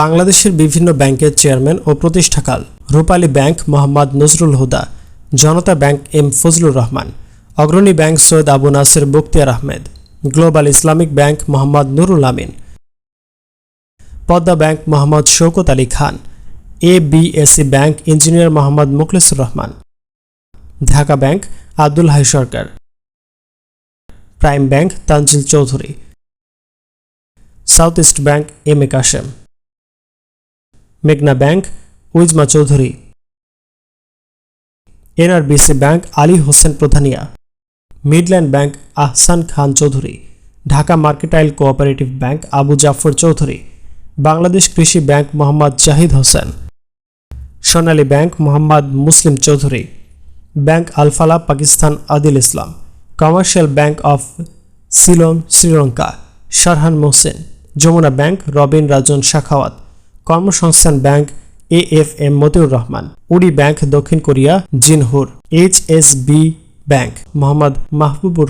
বাংলাদেশের বিভিন্ন ব্যাংকের চেয়ারম্যান ও প্রতিষ্ঠাকাল Rupali bank Mohammad Nazrul Huda Janata bank M Fazlur Rahman Agrani bank Syed Abu Naser Bakhtiar Ahmed global Islamic bank Mohammad Nurul Amin Padma bank Mohammad Shaukat Ali Khan A BSC bank engineer Mohammad Mukhlesur Rahman Dhaka bank Abdul Hai Sarkar prime bank Tanjil Chowdhury south east bank M A Kashem মেঘনা bank Wijma Chowdhury NRBC bank Ali Hossain Pradhania Midland bank Ahsan Khan Chowdhury Dhaka mercantile cooperative bank Abu Jafar Chowdhury Bangladesh Krishi bank Mohammad Zahid Hossain Sonali bank Mohammad Muslim Chowdhury bank Alfalah Pakistan Adil Islam commercial bank of Ceylon Sri Lanka Sharhan Mohsen Jamuna bank Robin Rajan Shakhawat Karmasangsthan bank A F M Matiur Rahman Woori bank দক্ষিণ Korea Jinhur H S B bank Mohammad Mahbubur